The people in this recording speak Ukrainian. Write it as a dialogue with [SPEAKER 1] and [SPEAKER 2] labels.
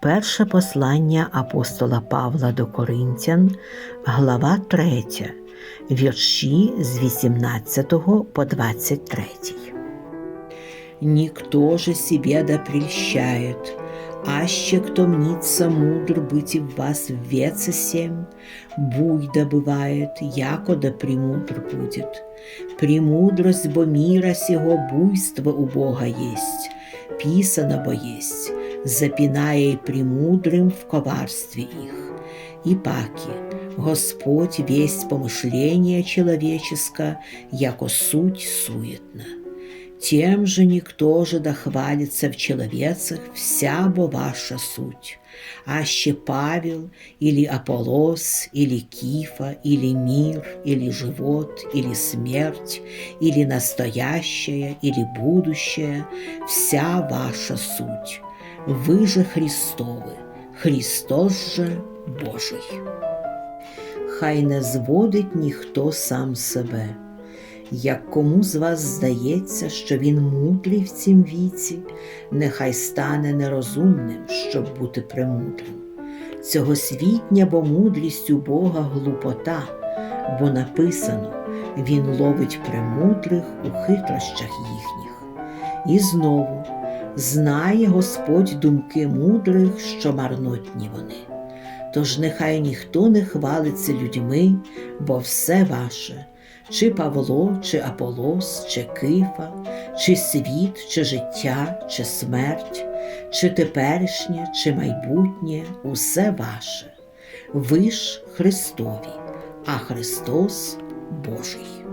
[SPEAKER 1] Перше послання апостола Павла до Коринтян, глава 3, вірші з 18 по 23. Никто же себе да прельщает, аще кто мнится мудр быть в вас веца семь, буй добывает, яко да премудр будет. Премудрость бо мира сего буйство у Бога есть, писано бо есть, запиная и премудрым в коварстве их. И паки, Господь весть помышление человеческое, яко суть суетна. Тем же никто же да хвалится в человецах вся бо ваша суть. Аще Павел, или Аполос, или Кифа, или мир, или живот, или смерть, или настоящее, или будущее, вся ваша суть. Вы же Христовы, Христос же Божий. Хай не зводить ніхто сам себе. Як кому з вас здається, що він мудрий в цім віці, нехай стане нерозумним, щоб бути премудрим. Цього світня, бо мудрість у Бога глупота, бо написано Він ловить премудрих у хитрощах їхніх. І знову знає Господь думки мудрих, що марнотні вони. Тож нехай ніхто не хвалиться людьми, бо все ваше чи Павло, чи Аполос, чи Кифа, чи світ, чи життя, чи смерть, чи теперішнє, чи майбутнє усе ваше. Ви ж Христові, а Христос Божий.